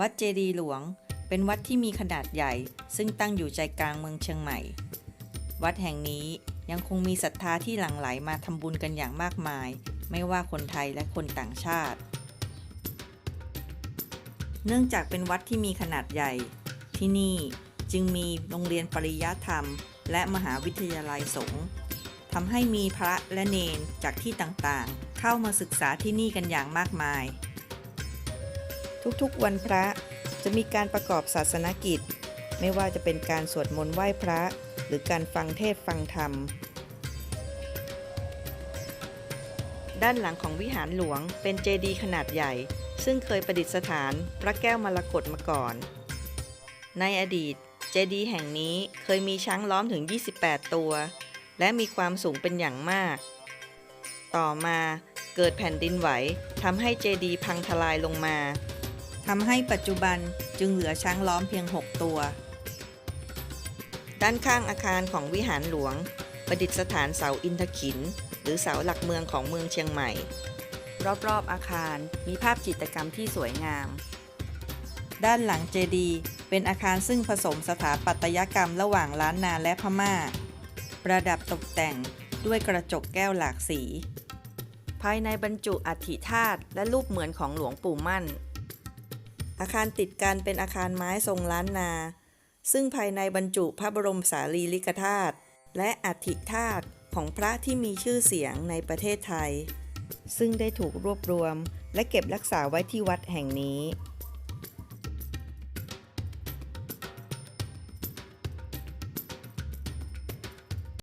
วัดเจดีย์หลวง เป็นวัดที่มีขนาดใหญ่ ซึ่งตั้งอยู่ใจกลางเมืองเชียงใหม่ วัดแห่งนี้ยังคงมีศรัทธาที่หลั่งไหลมาทำบุญกันอย่างมากมาย ไม่ว่าคนไทยและคนต่างชาติ เนื่องจากเป็นวัดที่มีขนาดใหญ่ ที่นี่จึงมีโรงเรียนปริยัติธรรม และมหาวิทยาลัยสงฆ์ทำให้มีพระและเนนจากที่ต่างๆ เข้ามาศึกษาที่นี่กันอย่างมากมาย ทุกๆ วันพระจะมีการประกอบศาสนกิจ ไม่ว่าจะเป็นการสวดมนต์ไหว้พระ หรือการฟังเทศฟังธรรม ด้านหลังของวิหารหลวงเป็นเจดีย์ขนาดใหญ่ ซึ่งเคยประดิษฐานพระแก้วมรกตมาก่อน ในอดีตเจดีย์แห่งนี้เคยมีช้างล้อมถึง 28 ตัว และมีความสูงเป็นอย่างมาก ต่อมาเกิดแผ่นดินไหวทำให้เจดีย์พังทลายลงมา ทำให้ปัจจุบันจึงเหลือช้างล้อมเพียง 6 ตัว ด้านข้างอาคารของวิหารหลวง ประดิษฐานเสาอินทขิน หรือเสาหลักเมืองของเมืองเชียงใหม่ รอบๆอาคารมีภาพจิตรกรรมที่สวยงาม ด้านหลังเจดีย์เป็นอาคารซึ่งผสมสถาปัตยกรรมระหว่างล้านนาและพม่า ประดับตกแต่งด้วยกระจกแก้วหลากสี ภายในบรรจุอัฐิธาตุและรูปเหมือนของหลวงปู่มั่น อาคารติดกันเป็นอาคารไม้ทรงล้านนา ซึ่งภายในบรรจุพระบรมสารีริกธาตุและอัฐิธาตุของพระที่มีชื่อเสียงในประเทศไทย ซึ่งได้ถูกรวบรวม และเก็บรักษาไว้ที่วัดแห่งนี้